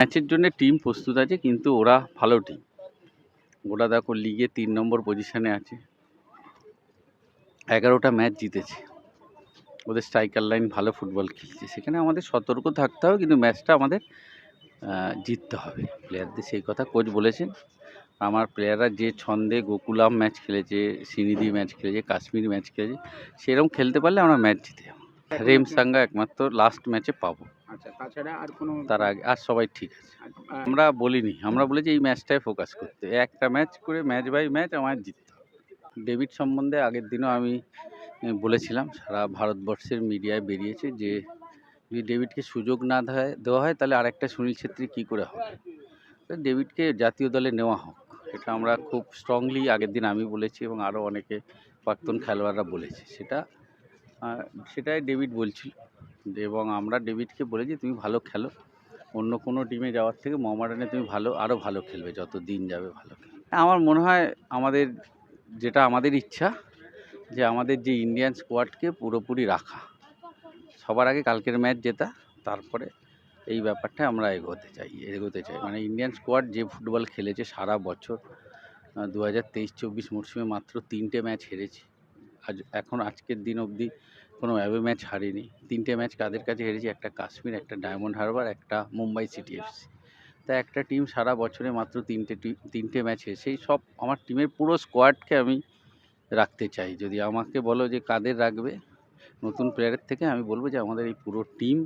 ম্যাচের জন্য টিম প্রস্তুত আছে কিন্তু ওরা ভালো টিম ওরা দেখো লিগে তিন নম্বর পজিশনে আছে। এগারোটা ম্যাচ জিতেছে। ওদের স্ট্রাইকার লাইন ভালো ফুটবল খেলছে। সেখানে আমাদের সতর্ক থাকতে হবে কিন্তু ম্যাচটা আমাদের জিততে হবে। প্লেয়ারদের সেই কথা কোচ বলেছেন। আমার প্লেয়াররা যে ছন্দে গোকুলাম ম্যাচ খেলেছে সিনিদি ম্যাচ খেলেছে কাশ্মীর ম্যাচ খেলেছে সেরকম খেলতে পারলে আমরা ম্যাচ জিতে যাব। রেম সাঙ্গা একমাত্র লাস্ট ম্যাচে পাবো। আচ্ছা তাছাড়া আর কোনো তার আগে আর সবাই ঠিক আছে। আমরা বলিনি আমরা বলেছি এই ম্যাচটায় ফোকাস করতে। একটা ম্যাচ করে ম্যাচ বাই ম্যাচ আমার জিততে ডেভিড সম্বন্ধে আগের দিনও আমি বলেছিলাম সারা ভারতবর্ষের মিডিয়ায় বেরিয়েছে যে যদি ডেভিডকে সুযোগ না দেয় দেওয়া হয় তাহলে আরেকটা সুনীল ছেত্রী কী করে হবে? ডেভিডকে জাতীয় দলে নেওয়া হোক এটা আমরা খুব স্ট্রংলি আগের দিন আমি বলেছি এবং আরও অনেকে প্রাক্তন খেলোয়াড়রা বলেছে। সেটা সেটাই ডেভিড বলছিল। এবং আমরা ডেভিডকে বলেছি, তুমি ভালো খেলো। অন্য কোনো টিমে যাওয়ার থেকে মোহামেডানে তুমি ভালো আরও ভালো খেলবে, যত দিন যাবে ভালো আমার মনে হয় আমাদের, যেটা আমাদের ইচ্ছা, যে আমাদের যে ইন্ডিয়ান স্কোয়াডকে পুরোপুরি রাখা। সবার আগে কালকের ম্যাচ জেতা, তারপরে এই ব্যাপারটা আমরা এগোতে চাই এগোতে চাই। মানে ইন্ডিয়ান স্কোয়াড যে ফুটবল খেলেছে সারা বছর দু হাজার তেইশ চব্বিশ মরশুমে মাত্র তিনটে ম্যাচ হেরেছে। আজ এখন আজকের দিন অবধি কোনো অ্যাওয়ে ম্যাচ হারেনি। তিনটে ম্যাচ কাদের কাছে হেরেছে? একটা কাশ্মীর, একটা ডায়মন্ড হারবার, একটা মুম্বাই সিটি এফসি তা একটা টিম সারা বছরে মাত্র তিনটে তিনটে ম্যাচ সেই সব আমার টিমের পুরো স্কোয়াডকে আমি রাখতে চাই। যদি আমাকে বলো যে কাদের রাখবে, নতুন প্লেয়ারের থেকে আমি বলব যে আমাদের এই পুরো টিম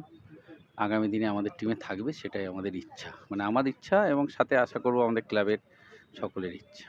আগামী দিনে আমাদের টিমে থাকবে, সেটাই আমাদের ইচ্ছা। মানে আমার ইচ্ছা এবং সাথে আশা করব আমাদের ক্লাবের সকলের ইচ্ছা।